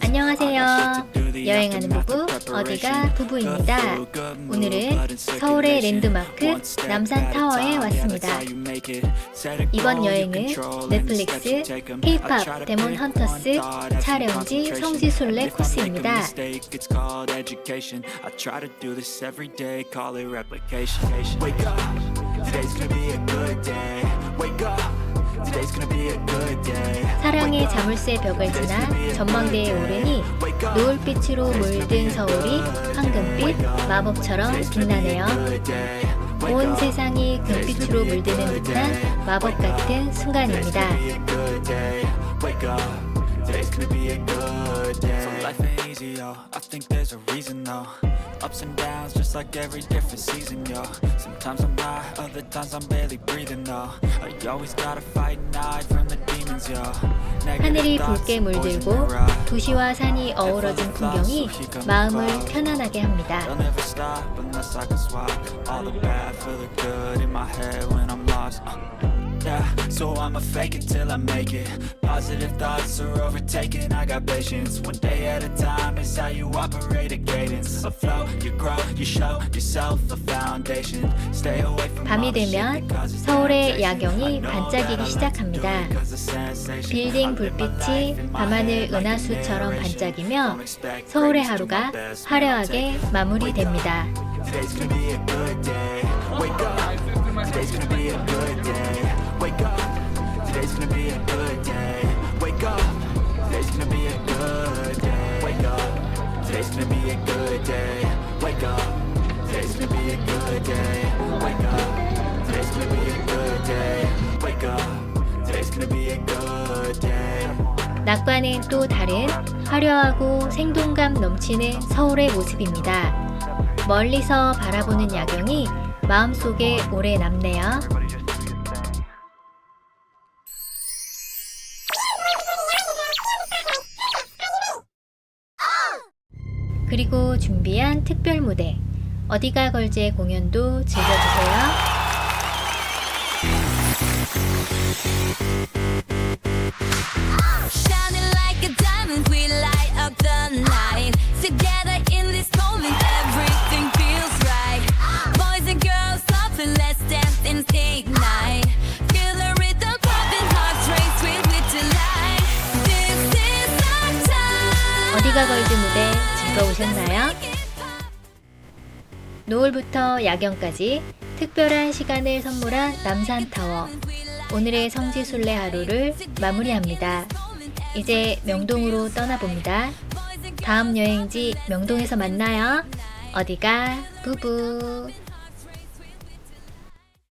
안녕하세요. 여행하는 부부 어디가 부부입니다. 오늘은 서울의 랜드마크 남산타워에 왔습니다. 이번 여행은 넷플릭스 K-pop 데몬 헌터스 촬영지 성지순례 코스입니다. Wake up, today's gonna be a good day. Wake up, 사랑의 자물쇠 벽을 지나 전망대에 오르니 노을빛으로 물든 서울이 황금빛 마법처럼 빛나네요. 온 세상이 금빛으로 물드는 듯한 마법 같은 순간입니다. Ups and downs, just like every different season, yo. Sometimes I'm high, other times I'm barely breathing, though. I always gotta fight and hide from the demons, yo. 하늘이 붉게 물들고 도시와 산이 어우러진 풍경이 마음을 편안하게 합니다. They'll never stop unless I can swap all the bad for the good in my head when I'm lost. Uh, Yeah, so I'ma fake it till I make it. Positive thoughts are overtaken. I got patience. One day at a time is how you operate a cadence. A flow, you grow, you show yourself a foundation. Stay away from 밤이 all the shit 되면 that causes 서울의 temptation. 야경이 I know that I 반짝이기 like to 시작합니다. do it 'cause the sensation. 빌딩 live my 불빛이 life in my 밤하늘 head like a 은하수처럼 narration. 반짝이며 Don't expect 서울의 greatness to 하루가 my best, man. I'll take 화려하게. 마무리됩니다. Today's gonna be a good day. Wake up. Today's gonna be a good day. Today's gonna be a good day. Wake up. Today's gonna be a good day. Wake up. Today's gonna be a good day. Wake up. Today's gonna be a good day. Wake up. Today's gonna be a good day. Wake up. Today's gonna be a good day. 낮과는 또 다른 화려하고 생동감 넘치는 서울의 모습입니다. 멀리서 바라보는 야경이 마음속에 오래 남네요. 그리고 준비한 특별 무대 어디가 걸제 공연도 즐겨주세요. 어디가 걸즈 무대 즐거우셨나요? 노을부터 야경까지 특별한 시간을 선물한 남산타워. 오늘의 성지순례 하루를 마무리합니다. 이제 명동으로 떠나봅니다. 다음 여행지 명동에서 만나요. 어디가 부부.